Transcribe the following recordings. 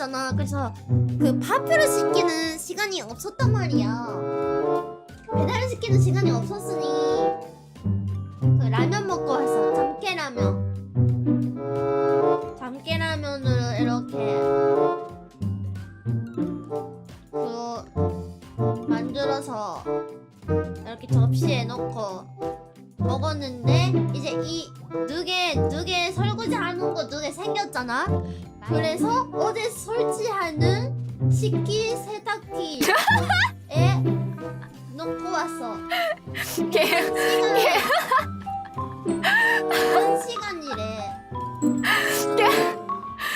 있잖아. 그래서 그 파표를 시키는 시간이 없었단 말이야. 배달을 시키는 시간이 없었으니 그 라면 먹고 왔어. 잠깨라면. 잠깨라면을 이렇게 그 만들어서 이렇게 접시에 넣고 먹었는데 이제 이 누게 누게 설거지 하는 거 누게 생겼잖아. 그래서 어제 설치하는 식기 세탁기에 넣고 왔어. 개, 시간 한 시간이래.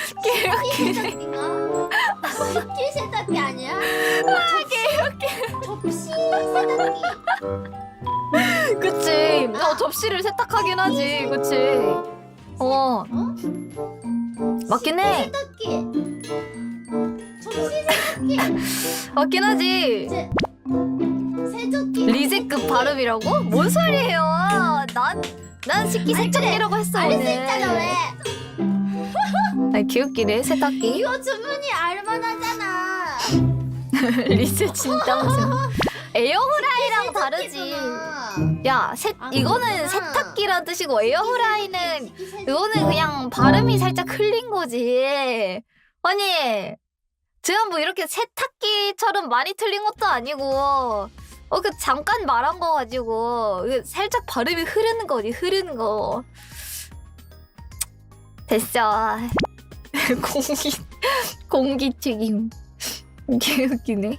식기 세탁기가 식기 세탁기 아니야? 접시 세탁기. 그치. 어, 접시를 세탁하긴 하지. 그치. 어, 어? 맞긴 해. 세탁기. 접시 세탁기. 맞긴 하지. 리제급 발음이라고? 뭔 소리예요? 난, 난 식기 아니, 세척기라고 했어, 알수. 있잖아 왜? 아니, 귀엽기네, 세탁기. 이거 주문이 알만하잖아. 리제 진짜. 에어프라이랑 다르지. 세탁기구나. 야, 세, 아, 이거는 그렇구나. 세탁기라 뜻이고 에어프라이는. 이거는 그냥 발음이 살짝 흘린 거지. 아니, 제가 뭐 이렇게 세탁기처럼 많이 틀린 것도 아니고, 어, 그 잠깐 말한 거 가지고, 그 살짝 발음이 흐르는 거지, 흐르는 거. 됐어. 공기, 공기 튀김. 개 웃기네.